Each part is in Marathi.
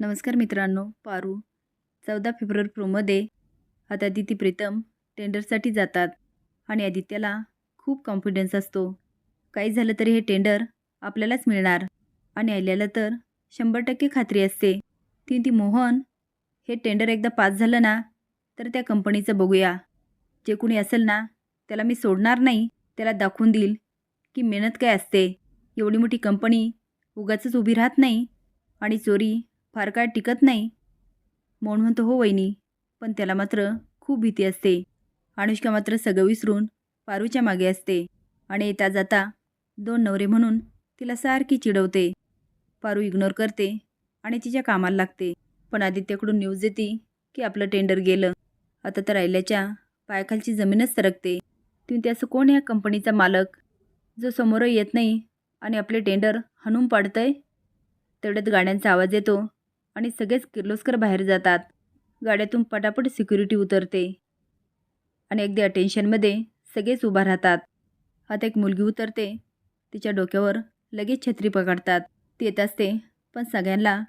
नमस्कार मित्रांनो पारू. चौदा फेब्रुवारी प्रोमध्ये आता अदिती प्रीतम टेंडरसाठी जातात आणि आदित्याला खूप कॉन्फिडन्स असतो. काही झालं तरी हे टेंडर आपल्यालाच मिळणार आणि आल्याला तर शंभर टक्के खात्री असते. ती ती मोहन हे टेंडर एकदा पास झालं ना तर त्या कंपनीचं बघूया. जे कुणी असेल ना त्याला मी सोडणार नाही त्याला दाखवून देईल की मेहनत काय असते. एवढी मोठी कंपनी उगाचच उभी राहत नाही आणि चोरी फार काळ टिकत नाही. मोहन म्हणतो हो वहिनी पण त्याला मात्र खूप भीती असते. अनुष्का मात्र सगळं विसरून पारूच्या मागे असते आणि येता जाता दोन नवरे म्हणून तिला सारखी चिडवते. पारू इग्नोर करते आणि तिच्या कामाला लागते. पण आदित्याकडून न्यूज येते की आपलं टेंडर गेलं. आता तर राहिल्याच्या पायाखालची जमीनच सरकते. तुम्ही असं कोण या कंपनीचा मालक? जो समोर येत नाही आणि आपले टेंडर हणून पाडतंय? तेवढ्यात गाड्यांचा आवाज येतो. आणि सगळेच किर्लोस्कर बाहेर जातात. गाड्यातून पटापट सिक्युरिटी उतरते. आणि अगदी अटेन्शनमध्ये सगळेच उभा राहतात. आता एक मुलगी उतरते. तिच्या डोक्यावर लगेच छत्री पकडतात. ती येत असते पण सगळ्यांना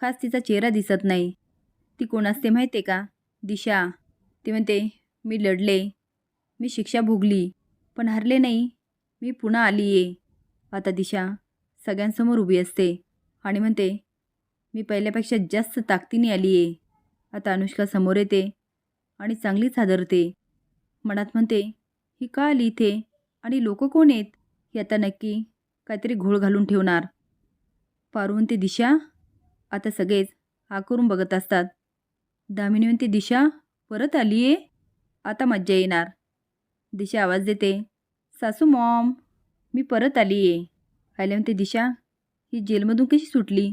खास तिचा चेहरा दिसत नाही. ती कोण असते माहिती आहे का? दिशा. ती म्हणते मी लढले. मी शिक्षा भोगली. पण हरले नाही. मी पुन्हा आली आहे आता दिशा सगळ्यांसमोर उभी असते आणि म्हणते मी पहिल्यापेक्षा जास्त ताकदीने आली आहे आता अनुष्का समोर येते आणि चांगलीच हादरते. मनात म्हणते ही का आली इथे? आणि लोक कोण आहेत? ही आता नक्की काहीतरी घोळ घालून ठेवणार. पारून ते दिशा आता सगळेच हा करून बघत असतात. दामिनी म्हणते दिशा परत आली आहे आता मज्जा येणार. दिशा आवाज देते सासू मॉम मी परत आली आहे आल्या म्हणते दिशा ही जेलमधून कशी सुटली?